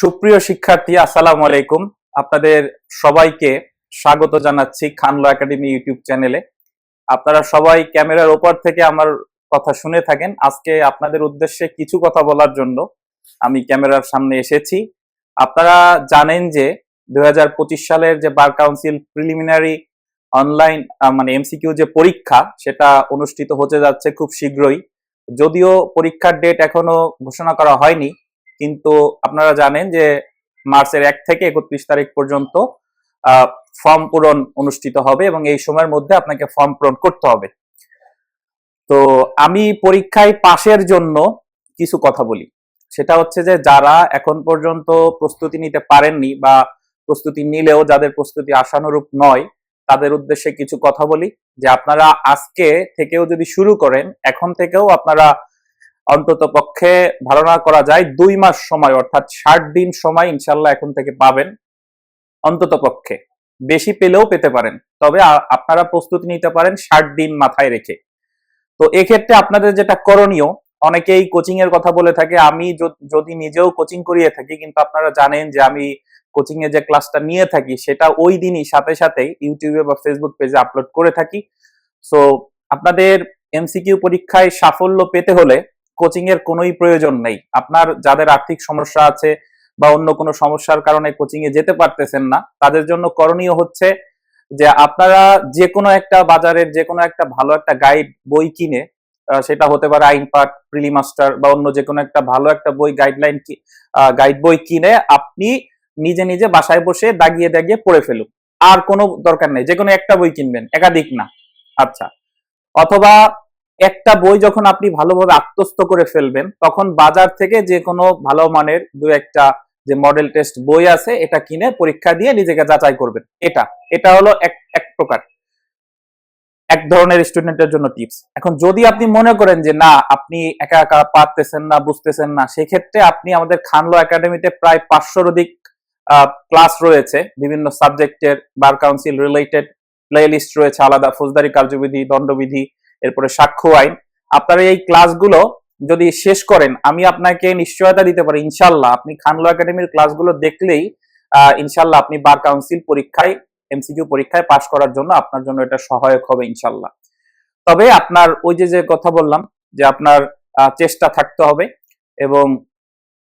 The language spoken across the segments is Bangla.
সুপ্রিয় শিক্ষার্থী, আসসালামু আলাইকুম। আপনাদের সবাইকে স্বাগত জানাচ্ছি খানলো একাডেমি ইউটিউব চ্যানেলে। আপনারা সবাই ক্যামেরার ওপর থেকে আমার কথা শুনে থাকেন। আজকে আপনাদের উদ্দেশ্যে কিছু কথা বলার জন্য আমি ক্যামেরার সামনে এসেছি। আপনারা জানেন যে দু হাজার পঁচিশ সালের যে বার কাউন্সিল প্রিলিমিনারি অনলাইন মানে এমসিকিউ যে পরীক্ষা, সেটা অনুষ্ঠিত হতে যাচ্ছে খুব শীঘ্রই। যদিও পরীক্ষার ডেট এখনও ঘোষণা করা হয়নি কিন্তু আপনারা জানেন যে মার্চের এক থেকে একত্রিশ তারিখ পর্যন্ত ফর্ম পূরণ অনুষ্ঠিত হবে এবং এই সময়ের মধ্যে আপনাকে ফর্ম পূরণ করতে হবে। তো আমি পরীক্ষায় পাশের জন্য কিছু কথা বলি। সেটা হচ্ছে যে যারা এখন পর্যন্ত প্রস্তুতি নিতে পারেননি বা প্রস্তুতি নিলেও যাদের প্রস্তুতি আশানুরূপ নয়, তাদের উদ্দেশ্যে কিছু কথা বলি। যে আপনারা আজকে থেকেও যদি শুরু করেন, এখন থেকেও আপনারা অন্তত পক্ষে ধারণা করা যায়, দুই মাস সময়, অর্থাৎ ষাট দিন সময় ইনশাল্লাহ এখন থেকে পাবেন। অন্তত পক্ষে। বেশি পেলেও পেতে পারেন। তবে আপনারা প্রস্তুতি নিতে পারেন ষাট দিন মাথায় রেখে। তো এক্ষেত্রে আপনাদের যেটা করণীয়, অনেকেই কোচিং এর কথা বলে থাকে, আমি যদি নিজেও কোচিং করিয়ে থাকি, কিন্তু আপনারা জানেন যে আমি কোচিং এ যে ক্লাসটা নিয়ে থাকি, সেটা ওই দিনই সাথে সাথে ইউটিউবে বা ফেসবুক পেজে আপলোড করে থাকি। সো আপনাদের এমসিকিউ পরীক্ষায় সাফল্য পেতে হলে কোচিং এর কোনোই প্রয়োজন নেই। আপনার যাদের আর্থিক সমস্যা আছে বা অন্য কোনো সমস্যার কারণে কোচিং এ যেতে পারতেছেন না, তাদের জন্য করণীয় হচ্ছে যে আপনারা যে কোনো একটা বাজারের যে কোনো একটা ভালো একটা গাইড বই কিনে সেটা হতে পারে আইন পাঠ, প্রিলি মাস্টার বা অন্য যে কোনো একটা ভালো একটা বই গাইডলাইন গাইড বই কিনে আপনি নিজে নিজে বাসায় বসে দাগিয়ে দাগিয়ে পড়ে ফেলুন। আর কোনো দরকার নেই। যে কোনো একটা বই কিনবেন, একাধিক না। আচ্ছা। অথবা একটা বই যখন আপনি ভালোভাবে আত্মস্থ করে ফেলবেন, তখন বাজার থেকে যে কোনো ভালো মানের দু একটা যে মডেল টেস্ট বই আছে, এটা কিনে পরীক্ষা দিয়ে নিজেকে যাচাই করবেন। এটা এটা হলো এক এক প্রকার। এক ধরনের স্টুডেন্টের জন্য টিপস এখন যদি আপনি মনে করেন যে, না, আপনি একা একা পারতেছেন না, বুঝতেছেন না, সেক্ষেত্রে আপনি আমাদের খানলো একাডেমিতে প্রায় পাঁচশোর অধিক ক্লাস রয়েছে। বিভিন্ন সাবজেক্টের bar council related playlist রয়েছে, আলাদা। ফৌজদারি, কার্যবিধি, দণ্ডবিধি এরপরে সাক্ষ্য আইন। আপনারা এই ক্লাসগুলো যদি শেষ করেন, আমি আপনাকে নিশ্চয়তা দিতে পারি, ইনশাল্লাহ। আপনি খানলো একাডেমির ক্লাসগুলো দেখলেই ইনশাল্লাহ আপনি বার কাউন্সিল পরীক্ষায়, এমসিকিউ পরীক্ষায় পাশ করার জন্য আপনার জন্য এটা সহায়ক হবে, ইনশাল্লাহ। তবে আপনার ওই যে যে কথা বললাম, যে আপনার চেষ্টা থাকতে হবে এবং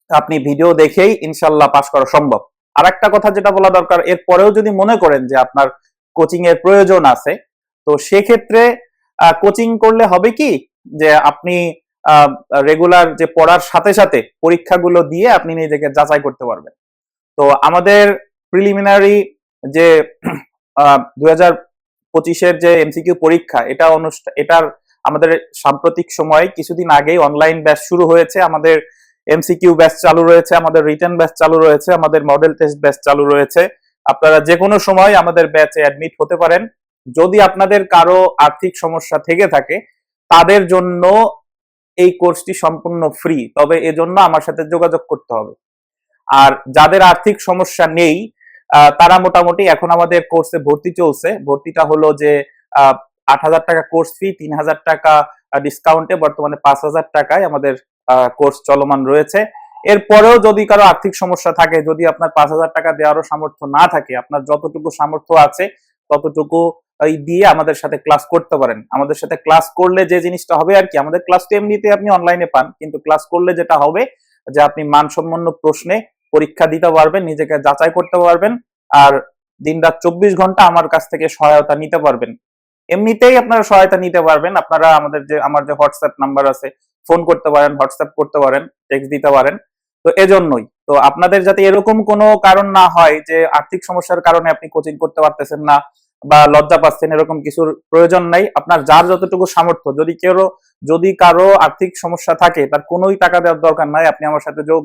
আপনি ভিডিও দেখেই ইনশাল্লাহ পাশ করা সম্ভব। আর একটা কথা যেটা বলা দরকার, এরপরেও যদি মনে করেন যে আপনার কোচিং এর প্রয়োজন আছে, তো সেক্ষেত্রে কোচিং করলে হবে কি? যে আপনি রেগুলার যে পড়ার সাথে সাথে পরীক্ষাগুলো দিয়ে আপনি নিজেকে যাচাই করতে পারবেন। তো আমাদের প্রিলিমিনারি যে দুই হাজার পঁচিশের যে এমসিকিউ পরীক্ষা, এটা অনুষ্ঠান এটার আমাদের সাম্প্রতিক সময় কিছুদিন আগেই অনলাইন ব্যাচ শুরু হয়েছে। আমাদের এমসিকিউ ব্যাচ চালু রয়েছে, আমাদের রিটার্ন ব্যাচ চালু রয়েছে, আমাদের মডেল টেস্ট ব্যাচ চালু রয়েছে। আপনারা যে কোনো সময় আমাদের ব্যাচে অ্যাডমিট হতে পারেন। যদি আপনাদের কারও আর্থিক সমস্যা থেকে থাকে, তাদের জন্য এই কোর্সটি সম্পূর্ণ ফ্রি তবে এজন্য আমার সাথে যোগাযোগ করতে হবে। আর যাদের আর্থিক সমস্যা নেই তারা মোটামুটি এখন আমাদের কোর্সে ভর্তি চলছে। ভর্তিটা হলো যে আট হাজার টাকা কোর্স ফি তিন হাজার টাকা ডিসকাউন্টে বর্তমানে পাঁচ হাজার টাকায় আমাদের কোর্স চলমান রয়েছে। এরপরেও যদি কারও আর্থিক সমস্যা থাকে, যদি আপনার পাঁচ হাজার টাকা দেওয়ারও সামর্থ্য না থাকে, আপনার যতটুকু সামর্থ্য আছে ততটুকু দিয়ে আমাদের সাথে ক্লাস করতে পারেন। আমাদের সাথে ক্লাস করলে যে জিনিসটা হবে আর কি, আমাদের ক্লাস তো এমনিতে আপনি অনলাইনে পান, কিন্তু ক্লাস করলে যেটা হবে যে আপনি মানসম্পন্ন প্রশ্নে পরীক্ষা দিতে পারবেন, নিজেকে যাচাই করতে পারবেন আর দিন রাত চব্বিশ ঘণ্টা আমার কাছ থেকে সহায়তা নিতে পারবেন। এমনিতেই আপনারা সহায়তা নিতে পারবেন, আপনারা আমাদের যে, আমার যে হোয়াটসঅ্যাপ নাম্বার আছে ফোন করতে পারেন হোয়াটসঅ্যাপ করতে পারেন টেক্সট দিতে পারেন। তো এজন্যই। তো আপনাদের যাতে এরকম কোনো কারণ না হয় যে আর্থিক সমস্যার কারণে আপনি কোচিং করতে পারতেছেন না বা লজ্জা পাচ্ছেন এরকম কিছুর প্রয়োজন নাই, আপনার যার যতটুকু সামর্থ্য, যদি কেউ, যদি কারও আর্থিক সমস্যা থাকে, তার কোনোই টাকা দেওয়ার দরকার নাই, আপনি আমার সাথে যোগ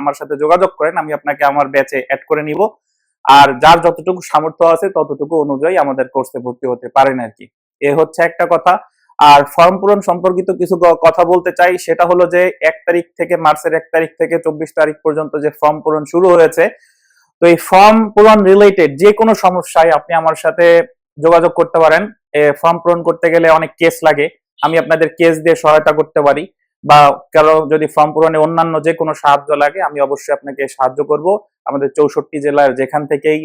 আমার সাথে যোগাযোগ করেন, আমি আপনাকে আমার ব্যাচে অ্যাড করে নিব। আর যার যতটুকু সামর্থ্য আছে ততটুকু অনুযায়ী আমাদের কোর্সে ভর্তি হতে পারেন আর কি। এ হচ্ছে একটা কথা। আর ফর্ম পূরণ সম্পর্কিত কিছু কথা বলতে চাই, সেটা হলো যে এক তারিখ থেকে মার্চের এক তারিখ থেকে চব্বিশ তারিখ পর্যন্ত যে ফর্ম পূরণ শুরু হয়েছে, তো এই ফর্ম পূরণ রিলেটেড যে কোনো সমস্যায় আপনি আমার সাথে যোগাযোগ করতে পারেন। ফর্ম পূরণ করতে গেলে অনেক কেস লাগে, আমি আপনাদের কেস দিয়ে সহায়তা করতে পারি বা কারও যদি ফর্ম পূরণে অন্যান্য যে কোনো সাহায্য লাগে, আমি অবশ্যই আপনাকে সাহায্য করব। আমাদের চৌষট্টি জেলার যেখান থেকেই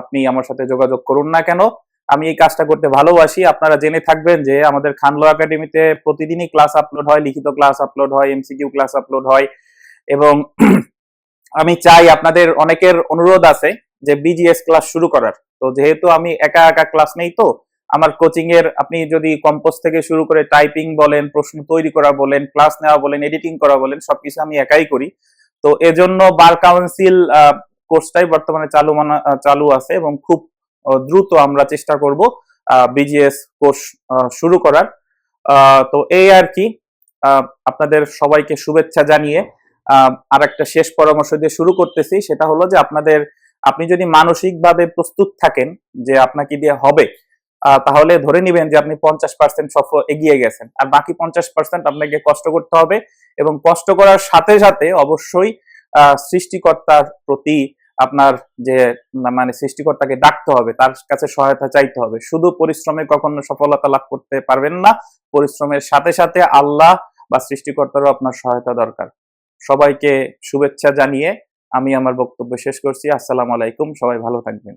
আপনি আমার সাথে যোগাযোগ করুন না কেন। আমি এই কাজটা করতে ভালোবাসি। আপনারা জেনে থাকবেন যে আমাদের খানলো একাডেমিতে প্রতিদিনই ক্লাস আপলোড হয়, লিখিত ক্লাস আপলোড হয় এমসিকিউ ক্লাস আপলোড হয় এবং আমি চাই আপনাদের অনেকের অনুরোধ আছে যে বিজিএস ক্লাস শুরু করার। তো যেহেতু আমি একা একা ক্লাস নেই তো, আমার কোচিং এর আপনি যদি কম্পোজ থেকে শুরু করে টাইপিং বলেন, প্রশ্ন তৈরি করা বলেন ক্লাস নেওয়া বলেন এডিটিং করা বলেন, সবকিছু আমি একাই করি। তো এজন্য বার কাউন্সিল কোর্সটাই বর্তমানে চালু চালু আছে এবং খুব দ্রুত আমরা চেষ্টা করব বিজিএস কোর্স শুরু করার। তো এই আর কি আপনাদের সবাইকে শুভেচ্ছা জানিয়ে আর একটা শেষ পরামর্শ দিয়ে শুরু করতেছি, সেটা হলো যে আপনাদের, আপনি যদি মানসিকভাবে প্রস্তুত থাকেন যে আপনাকে দিয়ে হবে তাহলে ধরে নিবেন যে আপনি পঞ্চাশ পার্সেন্ট সফল এগিয়ে গেছেন, আর বাকি পঞ্চাশ পার্সেন্ট আপনাকে কষ্ট করতে হবে এবং কষ্ট করার সাথে সাথে অবশ্যই সৃষ্টিকর্তার প্রতি আপনার যে মানে সৃষ্টিকর্তাকে ডাকতে হবে, তার কাছে সহায়তা চাইতে হবে। শুধু পরিশ্রমে কখনো সফলতা লাভ করতে পারবেন না, পরিশ্রমের সাথে সাথে আল্লাহ বা সৃষ্টিকর্তারও আপনার সহায়তা দরকার। সবাইকে শুভেচ্ছা জানিয়ে আমি আমার বক্তব্য শেষ করছি। আসসালামু আলাইকুম, সবাই ভালো থাকবেন।